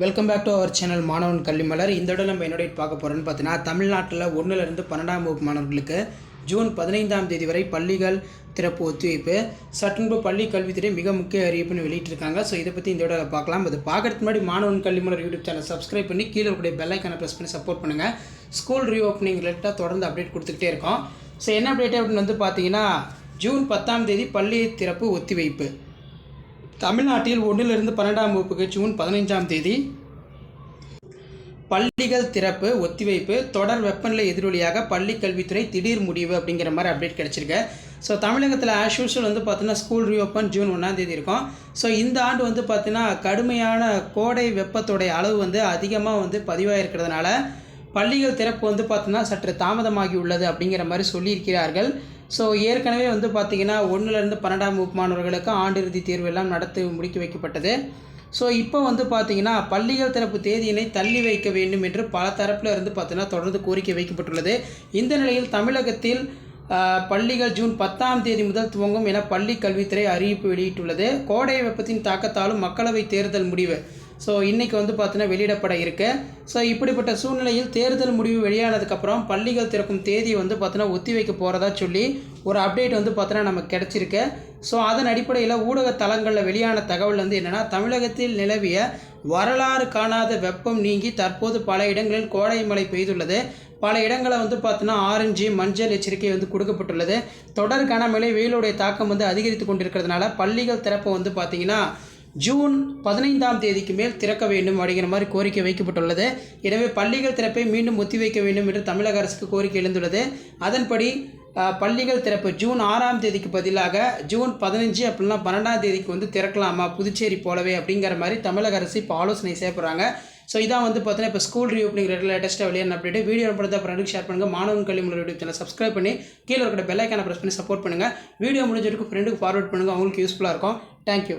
Welcome back to our channel மாணவன் கல்விமலர் இந்த இடம் நம்ம என்னோட பார்க்க போகிறோன்னு பார்த்தீங்கன்னா தமிழ்நாட்டில் ஒன்றுலேருந்து பன்னெண்டாம் வகுப்பு மாணவர்களுக்கு ஜூன் பதினைந்தாம் தேதி வரை பள்ளிகள் திறப்பு ஒத்திவைப்பு. சட்டன்பு பள்ளி கல்வித்துறை மிக முக்கிய அறிவிப்புன்னு வெளியிட்டிருக்காங்க. ஸோ இதை பற்றி இந்த விட பார்க்கலாம். அது பார்க்கறதுக்கு முன்னாடி மாணவன் கல்விமலர் யூடியூப் சேனல் சப்ஸ்கிரைப் பண்ணி கீழே இருக்கக்கூடிய பெல்லைக்கான ப்ரெஸ் பண்ணி சப்போர்ட் பண்ணுங்கள் ஸ்கூல் ரீஓப்பனிங் ரிலேட்டாக தொடர்ந்து அப்டேட் கொடுத்துக்கிட்டே இருக்கோம். ஸோ என்ன அப்டேட் அப்படின்னு வந்து பார்த்தீங்கன்னா ஜூன் பத்தாம் தேதி பள்ளி திறப்பு ஒத்திவைப்பு. தமிழ்நாட்டில் ஒன்றிலிருந்து பன்னெண்டாம் வகுப்புக்கு ஜூன் பதினைஞ்சாம் தேதி பள்ளிகள் திறப்பு ஒத்திவைப்பு தொடர் வெப்பநிலை எதிரொலியாக பள்ளி கல்வித்துறை திடீர் முடிவு அப்படிங்கிற மாதிரி அப்டேட் கிடச்சிருக்கு. ஸோ தமிழகத்தில் ஆஸ் யூஷுவல் வந்து பார்த்தீங்கன்னா ஸ்கூல் ரீஓப்பன் ஜூன் ஒன்றாம் தேதி இருக்கும். ஸோ இந்த ஆண்டு வந்து பார்த்தீங்கன்னா கடுமையான கோடை வெப்பத்தோடைய அளவு வந்து அதிகமாக வந்து பதிவாயிருக்கிறதுனால பள்ளிகள் திறப்பு வந்து பார்த்தீங்கன்னா சற்று தாமதமாகி உள்ளது அப்படிங்கிற மாதிரி சொல்லியிருக்கிறார்கள். ஸோ ஏற்கனவே வந்து பார்த்தீங்கன்னா ஒன்றுலேருந்து பன்னெண்டாம் வகுப்பு மாணவர்களுக்கு ஆண்டிறுதி தேர்வு எல்லாம் நடத்தி முடிக்க வைக்கப்பட்டது. ஸோ இப்போ வந்து பார்த்தீங்கன்னா பள்ளிகள் திறப்பு தேதியினை தள்ளி வைக்க வேண்டும் என்று பல தரப்பில் இருந்து பார்த்திங்கன்னா தொடர்ந்து கோரிக்கை வைக்கப்பட்டுள்ளது. இந்த நிலையில் தமிழகத்தில் பள்ளிகள் ஜூன் பத்தாம் தேதி முதல் துவங்கும் என பள்ளி கல்வித்துறை அறிவிப்பு வெளியிட்டுள்ளது. கோடை வெப்பத்தின் தாக்கத்தாலும் மக்களவை தேர்தல் முடிவு. ஸோ இன்றைக்கி வந்து பார்த்தீங்கன்னா வெளியிடப்பட இருக்கு. ஸோ இப்படிப்பட்ட சூழ்நிலையில் தேர்தல் முடிவு வெளியானதுக்கப்புறம் பள்ளிகள் திறக்கும் தேதி வந்து பார்த்தீங்கன்னா ஒத்தி வைக்க போகிறதா சொல்லி ஒரு அப்டேட் வந்து பார்த்தீங்கன்னா நமக்கு கிடச்சிருக்கு. ஸோ அதன் அடிப்படையில் ஊடக தளங்களில் வெளியான தகவல் வந்து என்னென்னா தமிழகத்தில் நிலவிய வரலாறு காணாத வெப்பம் நீங்கி தற்போது பல இடங்களில் கோடை மழை பெய்துள்ளது. பல இடங்களில் வந்து பார்த்தோன்னா ஆரஞ்சு மஞ்சள் எச்சரிக்கை வந்து கொடுக்கப்பட்டுள்ளது. தொடர் கனமழை வெயிலுடைய தாக்கம் வந்து அதிகரித்து கொண்டிருக்கிறதுனால பள்ளிகள் திறப்பு வந்து பார்த்திங்கன்னா ஜூன் பதினைந்தாம் தேதிக்கு மேல் திறக்க வேண்டும் அப்படிங்கிற மாதிரி கோரிக்கை வைக்கப்பட்டுள்ளது. எனவே பள்ளிகள் திறப்பை மீண்டும் ஒத்திவைக்க வேண்டும் என்று தமிழக அரசுக்கு கோரிக்கை எழுந்துள்ளது. அதன்படி பள்ளிகள் திறப்பு ஜூன் ஆறாம் தேதிக்கு பதிலாக ஜூன் பதினஞ்சு அப்படின்னா பன்னெண்டாம் தேதிக்கு வந்து திறக்கலாமா? புதுச்சேரி போலவே அப்படிங்கிற மாதிரி தமிழக அரசு இப்போ ஆலோசனை செய்யப்படுறாங்க ஸோ இதான் வந்து பார்த்தீங்கன்னா இப்போ ஸ்கூல் ரீஓப்பனிங் லேட்டஸ்ட்டாக வெளியான அப்டேட் வீடியோ படத்தை ஃப்ரெண்டுக்கு ஷேர் பண்ணுங்கள் மாணவன் கல்வி முறை யூடியூப் சேனல் சப்ஸ்கிரைப் பண்ணி கீழே இருக்கிற பெல்லைக்கான ப்ரெஸ் பண்ணி சப்போர்ட் பண்ணுங்கள் வீடியோ முடிஞ்சிருக்கு ஃப்ரெண்டுக்கு ஃபார்வர்ட் பண்ணுங்கள் அவங்களுக்கு யூஸ்ஃபுல்லாக இருக்கும். தேங்க்யூ